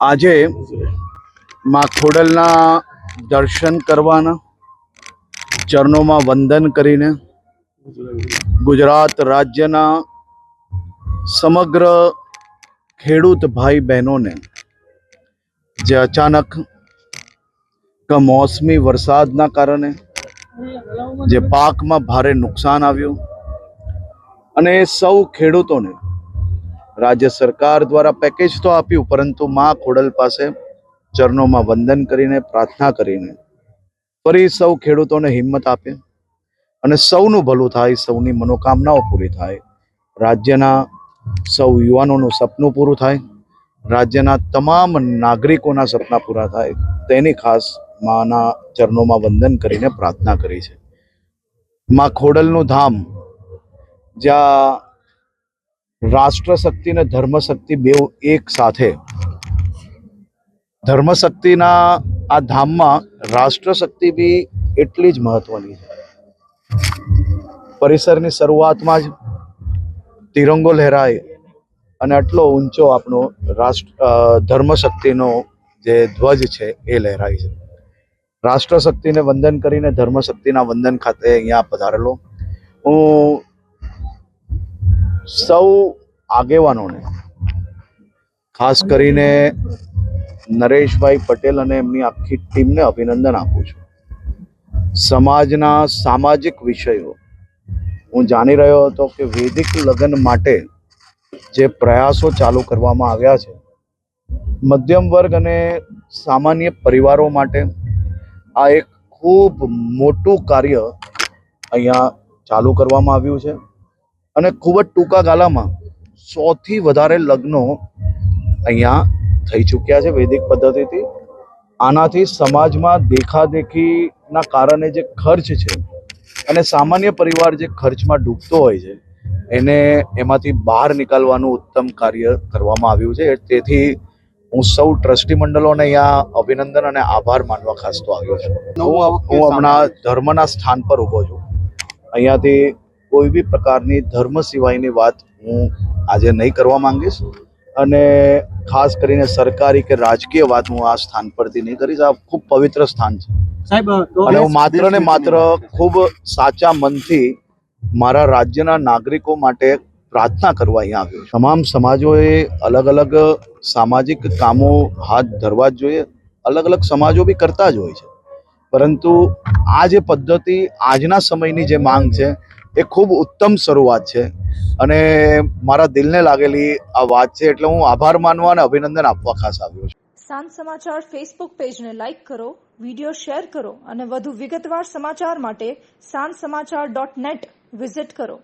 આજે માં ખોડલના દર્શન કરવાના, ચરણોમાં વંદન કરીને ગુજરાત રાજ્યના સમગ્ર ખેડૂત ભાઈ બહેનોને, જે અચાનક કમોસમી વરસાદના કારણે જે પાકમાં ભારે નુકસાન આવ્યું અને એ સૌ ખેડૂતોને રાજ્ય સરકાર દ્વારા પેકેજ તો આપ્યું, પરંતુ માં ખોડલ પાસે ચરણોમાં વંદન કરીને, પ્રાર્થના કરીને ફરી સૌ ખેડૂતોને હિંમત આપે અને સૌનું ભલું થાય, સૌની મનોકામનાઓ પૂરી થાય. રાજ્યના સૌ યુવાનોનું સપનું પૂરું થાય. રાજ્યના તમામ નાગરિકોના સપના પૂરા થાય. તેની ખાસ માના ચરણોમાં વંદન કરીને પ્રાર્થના કરી છે. માં ખોડલનું ધામ જ્યાં રાષ્ટ્ર શક્તિ અને ધર્મ શક્તિ બેઉ એક સાથે. ધર્મ શક્તિના આ ધામમાં રાષ્ટ્ર શક્તિ બી એટલી જ મહત્વની છે. પરિસરની શરૂઆતમાં જ તિરંગો લહેરાય અને આટલો ઊંચો આપણો રાષ્ટ્ર ધર્મ શક્તિનો જે ધ્વજ છે એ લહેરાય છે. રાષ્ટ્ર શક્તિને વંદન કરીને ધર્મ શક્તિના વંદન ખાતે અહીંયા પધારેલો. હું સૌ આગેવાનોને, ખાસ કરીને નરેશભાઈ પટેલ અને એમની આખી ટીમને અભિનંદન આપું છું. સમાજના સામાજિક વિષયો, હું જાણી રહ્યો હતો કે વૈદિક લગ્ન માટે જે પ્રયાસો ચાલુ કરવામાં આવ્યા છે, મધ્યમ વર્ગ અને સામાન્ય પરિવારો માટે આ એક ખૂબ મોટું કાર્ય અહીંયા ચાલુ કરવામાં આવ્યું છે. અને ખૂબ જ ટૂંકા ગાળામાં સોથી વધારે લગ્નો અહીંયા થઈ ચૂક્યા છે વૈદિક પદ્ધતિથી. આનાથી સમાજમાં દેખાદેખીના કારણે જે ખર્ચ છે અને સામાન્ય પરિવાર જે ખર્ચમાં ડૂબતો હોય છે એને એમાંથી બહાર નીકળવાનું ઉત્તમ કાર્ય કરવામાં આવ્યું છે. તેથી હું સૌ ટ્રસ્ટી મંડળોને અહીંયા અભિનંદન અને આભાર માનવા ખાસ તો આવ્યો છું. હું હું હમણાં ધર્મના સ્થાન પર ઊભો છું. અહીંયાથી કોઈ બી પ્રકારની ધર્મ સિવાયની વાત હું આજે નહીં કરવા માંગીશ. અને ખાસ કરીને સરકારી કે રાજકીય વાત હું આ સ્થાન પરથી નહીં કરીશ. આ ખૂબ પવિત્ર સ્થાન છે. અને હું માત્ર ને માત્ર ખૂબ સાચા મનથી મારા રાજ્યના નાગરિકો માટે પ્રાર્થના કરવા અહીંયા આવ્યો છું. તમામ સમાજોએ અલગ અલગ સામાજિક કામો હાથ ધરવા જ જોઈએ. અલગ અલગ સમાજો બી કરતા જ હોય છે. પરંતુ આ જે પદ્ધતિ આજના સમયની જે માંગ છે એ ખૂબ ઉત્તમ શરૂઆત છે. અને મારા દિલને લાગેલી આ વાત છે એટલે હું આભાર માનવા અને અભિનંદન આપવા ખાસ આવ્યો છું. સાંજ સમાચાર ફેસબુક પેજને લાઇક કરો વીડિયો શેર કરો અને વધુ વિગતવાર સમાચાર માટે સાંજ સમાચાર ડોટ નેટ વિઝિટ કરો.